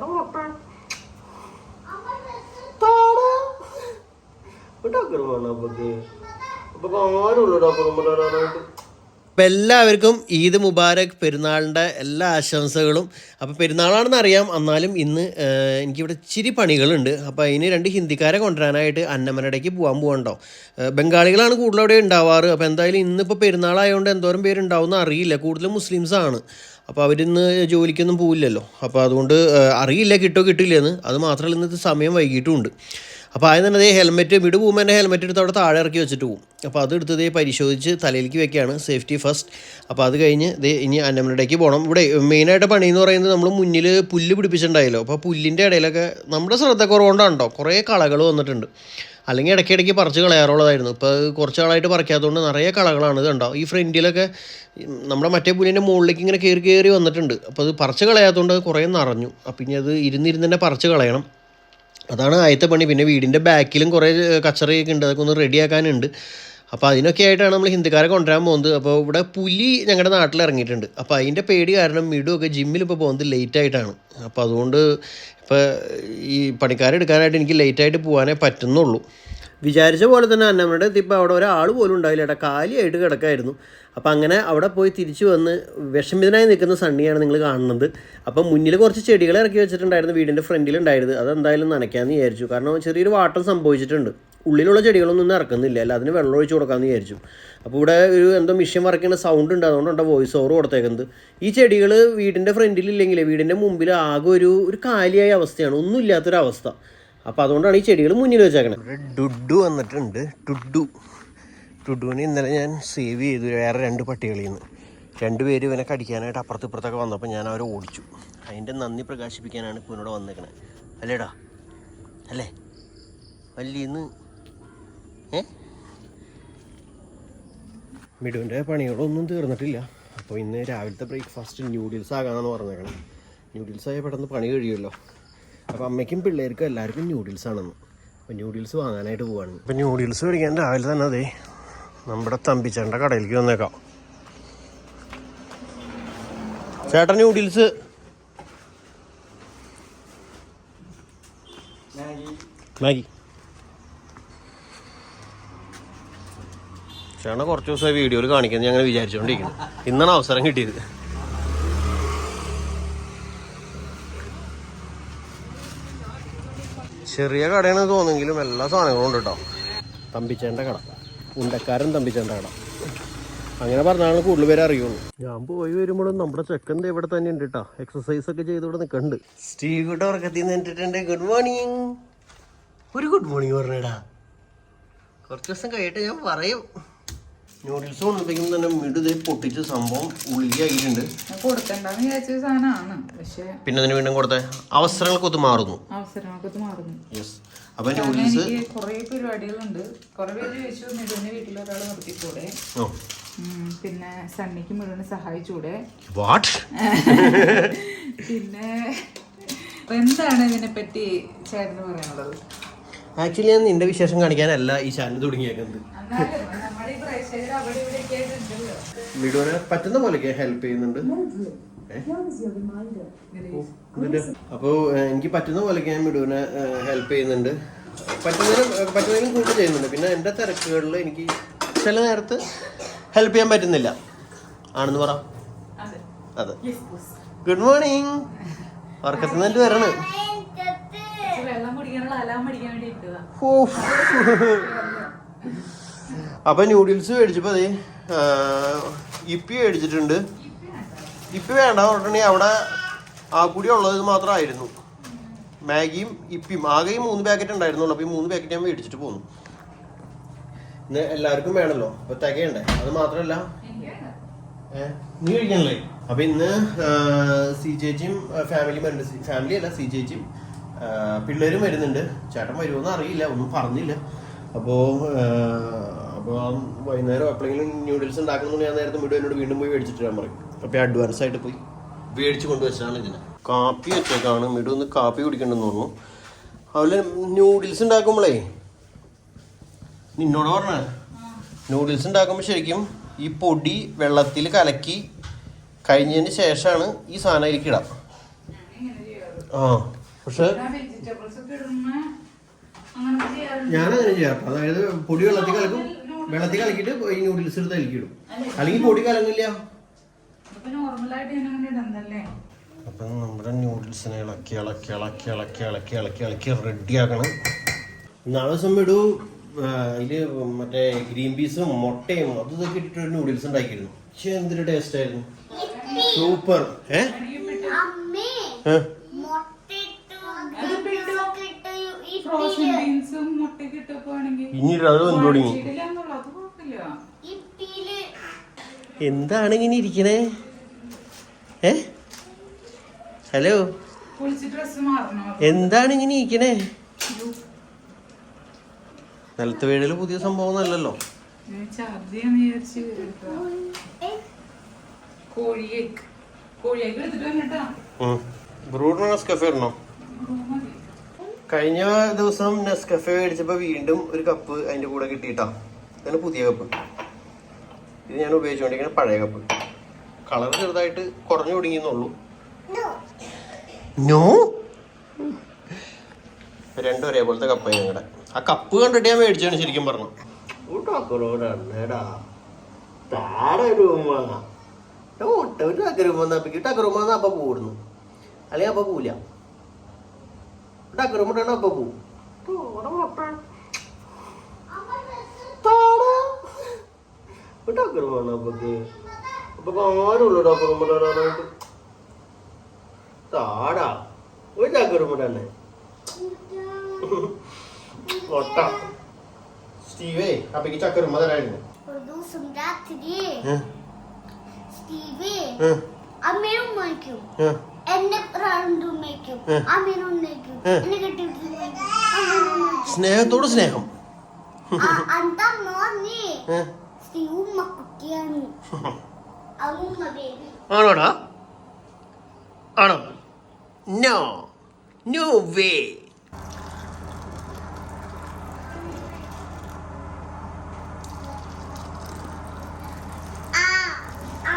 അവിടെ മുട്ട താടാ ഡോക്ടർ അപ്പൊക്ക്? അപ്പൊ ആരുള്ളൂ ഡോക്ടർ കൊണ്ടുവരാനായിട്ട് അപ്പം എല്ലാവർക്കും ഈദ് മുബാരക് പെരുന്നാളിന്റെ എല്ലാ ആശംസകളും. അപ്പോൾ പെരുന്നാളാണെന്ന് അറിയാം. എന്നാലും ഇന്ന് എനിക്കിവിടെ ഇച്ചിരി പണികളുണ്ട്. അപ്പോൾ അതിന് രണ്ട് ഹിന്ദിക്കാരെ കൊണ്ടുവരാനായിട്ട് അന്നമനടയ്ക്ക് പോകാൻ പോകണ്ടോ ബംഗാളികളാണ് കൂടുതൽ അവിടെ ഉണ്ടാവാറ്. അപ്പോൾ എന്തായാലും ഇന്നിപ്പോൾ പെരുന്നാളായതുകൊണ്ട് എന്തോരം പേരുണ്ടാവും എന്ന് അറിയില്ല. കൂടുതലും മുസ്ലിംസാണ്. അപ്പോൾ അവരിന്ന് ജോലിക്കൊന്നും പോവില്ലല്ലോ. അപ്പോൾ അതുകൊണ്ട് അറിയില്ല കിട്ടോ കിട്ടില്ലെന്ന്. അത് മാത്രമല്ല ഇന്നത്തെ സമയം വൈകിട്ടുമുണ്ട് അപ്പോൾ ആദ്യം തന്നെ അതേ ഹെൽമെറ്റ് മിഡ് പോകുമ്പോൾ ഹെൽമെറ്റ് എടുത്ത് അവിടെ താഴെ ഇറക്കി വെച്ചിട്ട് പോകും അപ്പോൾ അത് എടുത്ത് ഇതേ പരിശോധിച്ച് തലയിലേക്ക് വെക്കുകയാണ്. സേഫ്റ്റി ഫസ്റ്റ് അപ്പോൾ അത് കഴിഞ്ഞ് ദേ ഇനി അന്നമനടയ്ക്ക് പോകണം ഇവിടെ മെയിനായിട്ട് പണി എന്ന് പറയുന്നത് നമ്മൾ മുന്നിൽ പുല്ല് പിടിപ്പിച്ചിട്ടുണ്ടായല്ലോ. അപ്പോൾ പുല്ലിന്റെ ഇടയിലൊക്കെ നമ്മുടെ ശ്രദ്ധ കുറവുകൊണ്ടാണ് കേട്ടോ കുറേ കളകൾ വന്നിട്ടുണ്ട്. അല്ലെങ്കിൽ ഇടയ്ക്കിടയ്ക്ക് പറിച്ച് കളയാറുള്ളതായിരുന്നു. ഇപ്പോൾ കുറച്ച് നാളായിട്ട് പറിക്കാത്തതുകൊണ്ട് നിറയെ കളകളാണ് ഇത് കണ്ടോ ഈ ഫ്രണ്ടിലൊക്കെ നമ്മുടെ മറ്റേ പുല്ലിന്റെ മുകളിലേക്ക് ഇങ്ങനെ കയറി കയറി വന്നിട്ടുണ്ട്. അപ്പോൾ അത് പറിച്ച് കളയാത്തതുകൊണ്ട് കുറേ നിറഞ്ഞു. അപ്പം ഇനി അത് ഇരുന്നിരുന്ന് തന്നെ പറിച്ച് കളയണം. അതാണ് ആദ്യത്തെ പണി. പിന്നെ വീടിന്റെ ബാക്കിലും കുറേ കച്ചറയൊക്കെ ഉണ്ട്. അതൊക്കെ ഒന്ന് റെഡിയാക്കാനുണ്ട്. അപ്പോൾ അതിനൊക്കെ ആയിട്ടാണ് നമ്മൾ ഹിന്ദിക്കാരെ കൊണ്ടുവരാൻ പോകുന്നത്. അപ്പോൾ ഇവിടെ പുലി ഞങ്ങളുടെ നാട്ടിൽ ഇറങ്ങിയിട്ടുണ്ട്. അപ്പോൾ അതിന്റെ പേടി കാരണം മിടുവൊക്കെ ജിമ്മിൽ ഇപ്പോൾ പോകുന്നത് ലേറ്റ് ആയിട്ടാണ്. അപ്പോൾ അതുകൊണ്ട് ഇപ്പോൾ ഈ പണിക്കാരെടുക്കാനായിട്ട് എനിക്ക് ലേറ്റ് ആയിട്ട് പോകാനേ പറ്റുന്നുള്ളൂ. വിചാരിച്ച പോലെ തന്നെ അന്നമ്മയുടെ ഇപ്പോൾ അവിടെ ഒരാൾ പോലും ഉണ്ടായില്ല. ഏട്ടാ കാലിയായിട്ട് കിടക്കായിരുന്നു. അപ്പോൾ അങ്ങനെ അവിടെ പോയി തിരിച്ചു വന്ന് വിഷമിതനായി നിൽക്കുന്ന സണ്ണിയാണ് നിങ്ങൾ കാണുന്നത്. അപ്പം മുന്നിൽ കുറച്ച് ചെടികൾ ഇറക്കി വെച്ചിട്ടുണ്ടായിരുന്നു വീടിന്റെ ഫ്രണ്ടിലുണ്ടായിരുന്നു അതെന്തായാലും നനയ്ക്കാമെന്ന് വിചാരിച്ചു. കാരണം ചെറിയൊരു വാട്ടം സംഭവിച്ചിട്ടുണ്ട്. ഉള്ളിലുള്ള ചെടികളൊന്നും ഇറക്കുന്നില്ല. അല്ല അതിന് വെള്ളം ഒഴിച്ച് കൊടുക്കാമെന്ന് വിചാരിച്ചു. അപ്പോൾ ഇവിടെ ഒരു എന്തോ മിഷ്യൻ വറക്കുന്ന സൗണ്ട് ഉണ്ട്. അതുകൊണ്ടാണ് വോയിസ് ഓവർ കൊടുത്തേക്കുന്നത്. ഈ ചെടികൾ വീടിന്റെ ഫ്രണ്ടിലില്ലെങ്കിൽ വീടിന്റെ മുമ്പിൽ ആകെ ഒരു ഒരു കാലിയായ അവസ്ഥയാണ്. ഒന്നുമില്ലാത്തൊരവസ്ഥ അപ്പോൾ അതുകൊണ്ടാണ് ഈ ചെടികൾ മുന്നിൽ വെച്ചേക്കണത് ടുഡു വന്നിട്ടുണ്ട്. ഡുഡു ഡുഡുവിനെ ഇന്നലെ ഞാൻ സേവ് ചെയ്തു. വേറെ രണ്ട് പട്ടികളിൽ നിന്ന് രണ്ട് പേര് ഇവനെ കടിക്കാനായിട്ട് അപ്പുറത്ത് ഇപ്പുറത്തൊക്കെ വന്നപ്പോൾ ഞാൻ അവരെ ഓടിച്ചു. അതിന്റെ നന്ദി പ്രകാശിപ്പിക്കാനാണ് ഇപ്പോൾ ഇവനോട് അല്ലേടാ? അല്ലേ? വല്ലിന്ന് ഏ? മിടുവിന്റെ പണികളൊന്നും തീർന്നിട്ടില്ല. അപ്പോൾ ഇന്ന് രാവിലത്തെ ബ്രേക്ക്ഫാസ്റ്റ് ന്യൂഡിൽസ് ആകാമെന്ന് പറഞ്ഞേക്കണം. ന്യൂഡിൽസ് ആയ പെട്ടെന്ന് പണി കഴിയുമല്ലോ. അപ്പോൾ അമ്മയ്ക്കും പിള്ളേർക്കും എല്ലാവർക്കും ന്യൂഡിൽസ് ആണെന്ന്. അപ്പോൾ ന്യൂഡിൽസ് വാങ്ങാനായിട്ട് പോവാണ്. അപ്പോൾ ന്യൂഡിൽസ് മേടിക്കാൻ രാവിലെ തന്നെ അതെ നമ്മുടെ തമ്പിച്ചേട്ടന്റെ കടയിലേക്ക് വന്നേക്കാം. ചേട്ടൻ ന്യൂഡിൽസ് മാഗി. ചേട്ടനെ കുറച്ച് ദിവസമായി വീഡിയോയിൽ കാണിക്കുന്നത് ഞാൻ അങ്ങനെ വിചാരിച്ചുകൊണ്ടിരിക്കുന്നു ഇന്നാണ് അവസരം കിട്ടിയത്. ചെറിയ കടയാണ് തോന്നെങ്കിലും എല്ലാ സാധനങ്ങളും ഉണ്ട് കേട്ടോ തമ്പിച്ചേന്റെ കട. ഉണ്ടക്കാരൻ തമ്പിച്ചേന്റെ കട. അങ്ങനെ പറഞ്ഞാണ് കൂടുതൽ പേര് അറിയുള്ളൂ. ഞാൻ പോയി വരുമ്പോഴും നമ്മുടെ ചെക്കന്റെ ഇവിടെ തന്നെ ഉണ്ട് കേട്ടോ എക്സസൈസ് ഒക്കെ ചെയ്ത് ഇവിടെ നിൽക്കുന്നുണ്ട് സ്റ്റീവിയുടെ ഉറക്കത്തിൽ നിന്ന് എന്നിട്ടുണ്ട് ഗുഡ് മോർണിംഗ് ഒരു ഗുഡ് മോർണിംഗ് പറഞ്ഞേടാ. കുറച്ച് ദിവസം കഴിയട്ടെ ഞാൻ പറയും. നൂഡിൽസ് കൊണ്ടപ്പോഴേക്കും തന്നെ മിടുതേ പൊട്ടിച്ച് സംഭവം ഉള്ളിയായിട്ടുണ്ട് കൊടുക്കണ്ടെന്ന് വിചാരിച്ച സാധനമാണ്. പക്ഷേ പിന്നെ അതിന് വീണ്ടും കൊടുത്ത. അവസരങ്ങൾക്കൊത്ത് മാറുന്നു. അവസരങ്ങൾക്കൊക്കെ മാറുന്നു. യെസ് അപ്പം നൂഡിൽസ് കുറെ പരിപാടികളുണ്ട്. കുറെ പേര് ചോദിച്ചു മിഥുവിന്റെ വീട്ടിൽ ഒരാൾ നിർത്തിക്കൂടെ പിന്നെ സണ്ണിക്ക് മുഴുവൻ സഹായിച്ചൂടെ? വാട്ട് പിന്നെ എന്താണ് ഇതിനെ പറ്റി ചേട്ടന് പറയാനുള്ളത്? ആക്ച്വലി ഞാൻ നിന്റെ വിശേഷം കാണിക്കാനല്ല ഈ ചാനൽ തുടങ്ങിയേക്കുന്നത്. മിടുവിനെ പറ്റുന്ന പോലെയൊക്കെ ഹെൽപ്പ് ചെയ്യുന്നുണ്ട്. അപ്പോൾ എനിക്ക് പറ്റുന്ന പോലെയൊക്കെ ഞാൻ മിടുവിനെ ഹെൽപ്പ് ചെയ്യുന്നുണ്ട്. പറ്റുന്നതിനും പറ്റുന്നതിനും കൂടുതൽ ചെയ്യുന്നുണ്ട്. പിന്നെ എന്റെ തിരക്കുകളിൽ എനിക്ക് ചില നേരത്ത് ഹെൽപ്പ് ചെയ്യാൻ പറ്റുന്നില്ല. ആണെന്ന് പറ. അതെ. അതെ. ഗുഡ് മോർണിംഗ് ഉറക്കത്തിൽ നിന്നിട്ട് വരണം. പക്ഷെ അപ്പൊ ന്യൂഡിൽസ് മേടിച്ചപ്പോ അതെ ഇപ്പി മേടിച്ചിട്ടുണ്ട്. ഇപ്പി വേണ്ട പറഞ്ഞിട്ടുണ്ടെങ്കിൽ അവിടെ ആ കൂടി ഉള്ളത് മാത്രമായിരുന്നു. മാഗിയും ഇപ്പിയും. ആകെ ഈ മൂന്ന് പാക്കറ്റ് ഉണ്ടായിരുന്നുള്ളൂ. അപ്പൊ ഈ മൂന്ന് പാക്കറ്റ് ഞാൻ മേടിച്ചിട്ട് പോന്നു. ഇന്ന് എല്ലാവർക്കും വേണല്ലോ. അപ്പൊ തികയണ്ടേ? അത് മാത്രമല്ല. ഏ? നീ കഴിക്കണല്ലേ? അപ്പൊ ഇന്ന് സി ചേച്ചിയും ഫാമിലി വരുന്നുണ്ട് ഫാമിലി അല്ല സി ചേച്ചിയും പിള്ളേരും വരുന്നുണ്ട്. ചേട്ടൻ വരുമോന്ന് അറിയില്ല. ഒന്നും പറഞ്ഞില്ല. അപ്പോ അപ്പോൾ വൈകുന്നേരം എപ്പോഴെങ്കിലും ന്യൂഡിൽസ് ഉണ്ടാക്കണമെന്ന് ഞാൻ നേരത്തെ വീട് എന്നോട് വീണ്ടും പോയി മേടിച്ചിട്ട് ഞാൻ പറയും. അപ്പൊ അഡ്വാൻസ് ആയിട്ട് പോയി. മേടിച്ച് കൊണ്ടുവച്ചാണ് ഇതിന്. കാപ്പി വെച്ചേക്കാണ്. വീട് ഒന്ന് കാപ്പി കുടിക്കണ്ടെന്ന് തോന്നുന്നു അതുപോലെ ന്യൂഡിൽസ് ഉണ്ടാക്കുമ്പോഴേ നിന്നോട് പറഞ്ഞ. നൂഡിൽസ് ഉണ്ടാക്കുമ്പോൾ ശരിക്കും ഈ പൊടി വെള്ളത്തിൽ കലക്കി കഴിഞ്ഞതിന് ശേഷമാണ് ഈ സാധനം അതിലേക്ക് ഇടാം. ആ പക്ഷെ അങ്ങനെ ചെയ്യാറുണ്ട്. അതായത് പൊടി വെള്ളത്തിൽ കലക്കും. വെള്ളത്തിൽ കലക്കിയിട്ട് ഈ നൂഡിൽസ് എടുത്ത് അലിക്കിടും അല്ലെങ്കിൽ പൊടി കലങ്ങില്ല. അപ്പൊ നമ്മുടെ നൂഡിൽസിനെ ഇളക്കി ഇളക്കി ഇളക്കി ഇളക്കി ഇളക്കി ഇളക്കി ഇളക്കി റെഡിയാക്കണം നാളെ ദിവസം ഇടൂ. അതിൽ മറ്റേ ഗ്രീൻ പീസും മുട്ടയും അതും ഇതൊക്കെ ഇട്ടിട്ട് നൂഡിൽസ് ഉണ്ടാക്കിയിരുന്നു. പക്ഷെ എന്തൊരു ടേസ്റ്റ് ആയിരുന്നു. സൂപ്പർ ഏ അമ്മേ ഏ? മുട്ടയിട്ടു അത് പിട്ടു. ഇട്ടു ഈ ഫ്രോസൺ ബീൻസും മുട്ടയൊക്കെ ഇട്ടൊക്കെ ആണെങ്കിൽ ഇനി അത് എന്ത് തുടങ്ങി. ഇടില്ലെന്നുള്ളൂ അത് കുഴപ്പമില്ല. ഇപ്പിയിൽ എന്താണ് ഇങ്ങനെ ഇരിക്കണേ? ഏ? ഹലോ? കുളിച്ച് ഡ്രസ് മാറണോ? എന്താണ് ഇങ്ങനെ ഇരിക്കണേ? നിലത്ത് വീടിൽ പുതിയ സംഭവം അല്ലല്ലോ കോഴിയേക്ക് വിചാരിച്ച് എടുത്തതാ. കോഴി എഗ് കോഴി എഗ് എടുത്തിട്ട് വന്നിട്ടാ ബ്രൂഡ് ഇടണോ? മതി കഴിഞ്ഞ ദിവസം നെസ്കഫെ മേടിച്ചപ്പോൾ വീണ്ടും ഒരു കപ്പ് അതിന്റെ കൂടെ കിട്ടിയിട്ടാ. ഇതാണ് പുതിയ കപ്പ്. ഇത് ഞാൻ ഉപയോഗിച്ചുകൊണ്ടിരിക്കുന്ന പഴയ കപ്പ്. കളർ ചെറുതായിട്ട് കുറഞ്ഞു തുടങ്ങിയെന്നുള്ളൂ നോ? രണ്ടും ഒരേപോലത്തെ കപ്പായി ഞങ്ങളുടെ ആ കപ്പ് കണ്ടിട്ട് ഞാൻ മേടിച്ചാണ് ശരിക്കും പറഞ്ഞു. അപ്പൊ കൂടുന്നു അല്ലെങ്കിൽ അപ്പൊ പോവില്ല ഡക്കറുമുട്ടാണ് അപ്പൊ പോവും ഡക്കറുമാണ് അപ്പൊക്ക് അപ്പൊ ആരുള്ളൂ ഡക്കറുമുട്ടാനായിട്ട് താടാ ഒരു ഡക്കറുമുട്ടന്നെ ഒട്ട സ്റ്റീവേ അപ്പക്ക് ദിവസം രാത്രി സ്റ്റീവ് അമ്മയും ഉമ്മയ്ക്കും സ്നേഹത്തോട് സ്നേഹം. ആണോടാ? ആണോ? നോ നോ വേ ആ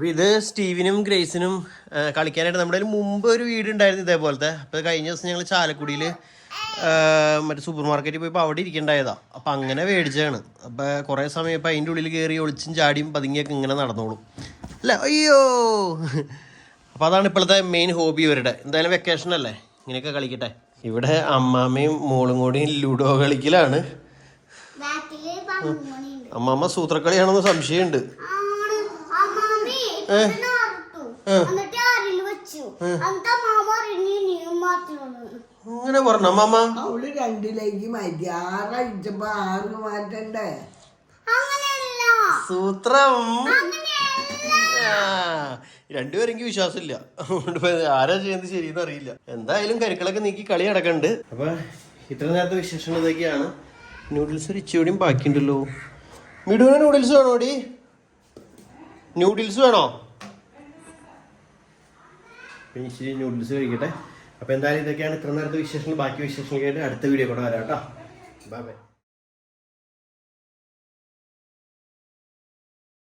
ഔ അപ്പൊ ഇത് സ്റ്റീവിനും ഗ്രേസിനും കളിക്കാനായിട്ട് നമ്മുടെ മുമ്പ് ഒരു വീട് ഉണ്ടായിരുന്നു ഇതേപോലത്തെ അപ്പോൾ കഴിഞ്ഞ ദിവസം ഞങ്ങൾ ചാലക്കുടിയിൽ മറ്റേ സൂപ്പർ മാർക്കറ്റിൽ പോയപ്പോൾ അവിടെ ഇരിക്കേണ്ടായതാണ് അപ്പോൾ അങ്ങനെ മേടിച്ചതാണ്. അപ്പോൾ കുറേ സമയം ഇപ്പോൾ അതിന്റെ ഉള്ളിൽ കയറി ഒളിച്ചും ചാടിയും പതുങ്ങിയൊക്കെ ഇങ്ങനെ നടന്നോളും. അല്ല? അയ്യോ! അപ്പോൾ അതാണ് ഇപ്പോഴത്തെ മെയിൻ ഹോബി ഇവരുടെ. എന്തായാലും വെക്കേഷൻ അല്ലേ? ഇങ്ങനെയൊക്കെ കളിക്കട്ടെ. ഇവിടെ അമ്മാമ്മയും മോളും കൂടി ലുഡോ കളിക്കലാണ്. അമ്മാമ്മ സൂത്രക്കളിയാണെന്ന് സംശയമുണ്ട്. അങ്ങനെ പറഞ്ഞ മാമ? അവൾ രണ്ടിലേക്ക് മാറ്റി. ആറാഴ്ചപ്പോ ആറ് മാറ്റണ്ടേ? സൂത്രം. രണ്ടുപേരെങ്കിൽ വിശ്വാസമില്ല. അതുകൊണ്ട് ആരാ ചെയ്യുന്നത് ശരിയെന്ന് അറിയില്ല. എന്തായാലും കരുക്കളൊക്കെ നീക്കി കളി നടക്കണ്ട്. അപ്പൊ ഇത്ര നേരത്തെ വിശേഷങ്ങൾ ഇതൊക്കെയാണ്. നൂഡിൽസ് ഒരു ഇച്ചിരിയും ബാക്കിയുണ്ടല്ലോ. മിടുവിന് നൂഡിൽസ് വേണോ ഡി നൂഡിൽസ് വേണോ ഇച്ചിരി നൂഡിൽസ് കഴിക്കട്ടെ. അപ്പോൾ എന്തായാലും ഇതൊക്കെയാണ് ഇത്ര നേരത്തെ വിശേഷങ്ങൾ. ബാക്കി വിശേഷങ്ങൾ കേട്ട് അടുത്ത വീഡിയോ കൂടെ വരാം കേട്ടോ. Bye bye